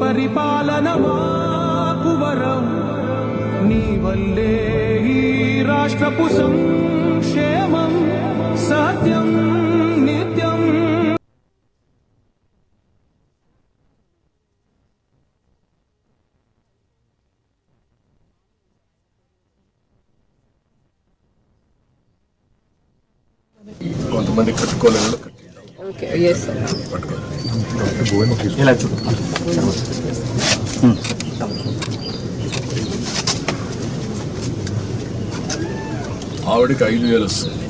పరిపాలన మాకు వరం. నీ వల్లే ఈ రాష్ట్రపు సం కొంతమంది ఇలా చూడు. ఆవిడకి ఐదు వేలు వస్తుంది.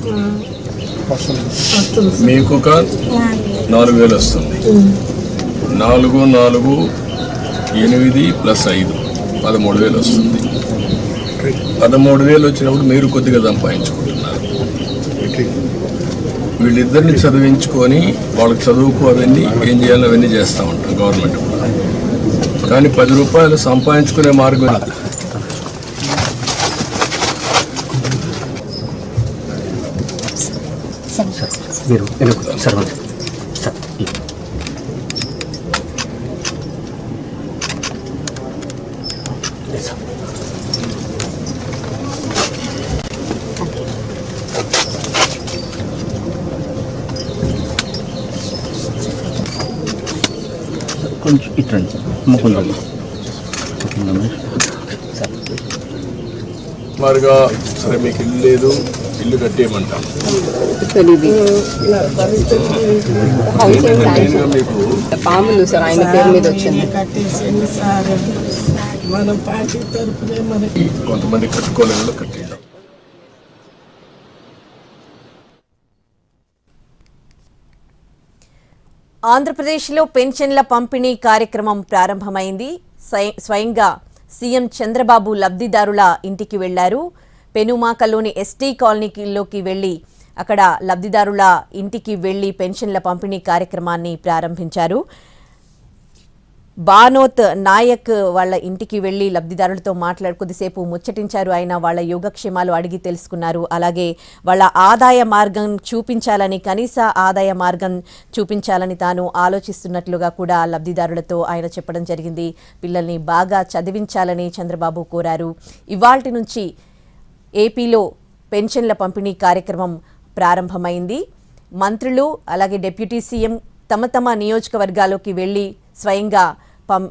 మీకు ఒక నాలుగు వేలు వస్తుంది. నాలుగు నాలుగు ఎనిమిది ప్లస్ ఐదు పదమూడు వేలు వస్తుంది. పదమూడు వేలు వచ్చినప్పుడు మీరు కొద్దిగా సంపాదించుకుంటున్నారు. వీళ్ళిద్దరిని చదివించుకొని వాళ్ళకి చదువుకు అవన్నీ ఏం చేయాలో అవన్నీ చేస్తూ ఉంటాం గవర్నమెంట్. కానీ పది రూపాయలు సంపాదించుకునే మార్గం మీరు వెనుక sir one sir yes sir కొంచెం ఇట్రండి సార్ సుమారుగా సరే మీకు ఇల్లు లేదు ఇల్లు కట్టేయమంటాం. మీకు పాములు సార్ ఆయన పేరు మీద వచ్చింది. కొంతమంది కట్టుకోలేని వాళ్ళు ఆంధ్రప్రదేశ్లో పెన్షన్ల పంపిణీ కార్యక్రమం ప్రారంభమైంది. స్వయంగా సీఎం చంద్రబాబు లబ్ధిదారుల ఇంటికి వెళ్ళారు. పెనుమాకలోని ఎస్టీ కాలనీలోకి వెళ్ళి అక్కడ లబ్ధిదారుల ఇంటికి వెళ్ళి పెన్షన్ల పంపిణీ కార్యక్రమాన్ని ప్రారంభించారు. బానోత్ నాయక్ వాళ్ళ ఇంటికి వెళ్ళి లబ్ధిదారులతో మాట్లాడు కొద్దిసేపు ముచ్చటించారు. ఆయన వాళ్ళ యోగక్షేమాలు అడిగి తెలుసుకున్నారు. అలాగే వాళ్ళ ఆదాయ మార్గం చూపించాలని కనీస ఆదాయ మార్గం చూపించాలని తాను ఆలోచిస్తున్నట్లుగా కూడా లబ్ధిదారులతో ఆయన చెప్పడం జరిగింది. పిల్లల్ని బాగా చదివించాలని చంద్రబాబు కోరారు. ఇవాల్టి నుంచి ఏపీలో పెన్షన్ల పంపిణీ కార్యక్రమం ప్రారంభమైంది. మంత్రులు అలాగే డిప్యూటీ సీఎం తమ తమ నియోజకవర్గాల్లోకి వెళ్ళి స్వయంగా పం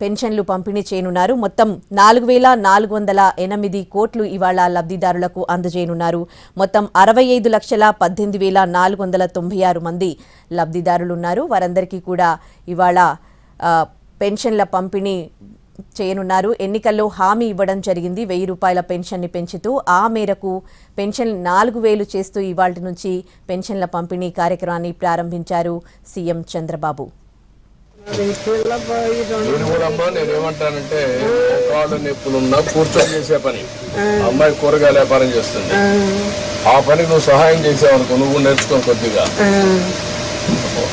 పెన్షన్లు పంపిణీ చేయనున్నారు. మొత్తం నాలుగు వేల నాలుగు వందల ఎనిమిది కోట్లు ఇవాళ లబ్ధిదారులకు అందజేయనున్నారు. మొత్తం అరవై ఐదు లక్షల పద్దెనిమిది వేల నాలుగు వందల తొంభై ఆరు మంది లబ్ధిదారులు ఉన్నారు వారందరికీ కూడా ఇవాళ పెన్షన్ల పంపిణీ చేయనున్నారు. ఎన్నికల్లో హామీ ఇవ్వడం జరిగింది. వెయ్యి రూపాయల పెన్షన్ని పెంచుతూ ఆ మేరకు పెన్షన్ నాలుగు వేలు చేస్తూ ఇవాళ నుంచి పెన్షన్ల పంపిణీ కార్యక్రమాన్ని ప్రారంభించారు సీఎం చంద్రబాబు. నేను కూడా అమ్మా నేను ఏమంటానంటే కాళ్ళు నొప్పులున్నా కూర్చొని చేసే పని. అమ్మాయి కూరగాయల వ్యాపారం చేస్తుంది. ఆ. పనికి నువ్వు సహాయం చేసావు అనుకో నువ్వు నేర్చుకొని కొద్దిగా.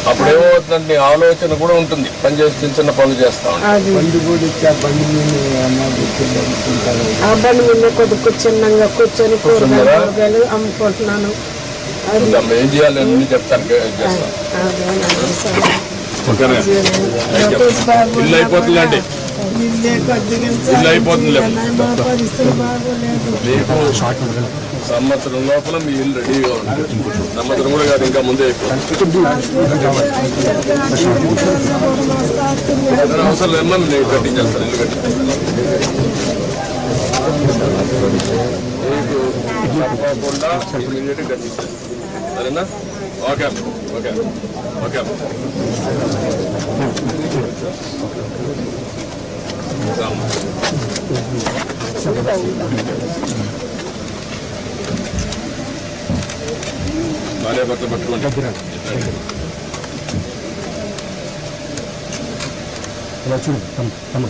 అప్పుడు ఏమవుతుందంటే నీ ఆలోచన కూడా ఉంటుంది. పని చేసి చిన్న చిన్న పనులు చేస్తా ఉంటావు ఆ బండి మీద కొద్ది చిన్నగా కూర్చొని కూరగాయలు అమ్ముకుంటున్నాను. ఏం చేయాలి చెప్తాను చేస్తాను ఇల్లు అయిపోతుందండి ఇల్లే మీకు సంవత్సరం లోపల మీ ఇల్లు రెడీగా ఉంటుంది. సంవత్సరం కూడా కాదు ఇంకా ముందే అయిపోతుంది. అవసరం లేదమ్మా నేను కట్టించేస్తాను ఇల్లు కట్టించేస్తాను మీకు తప్పకుండా ఇమీడియట్ కట్టించేస్తాను. సరేనా? Okay. Okay. Okay. Vale, bota batuante. Olha, tamo, tamo.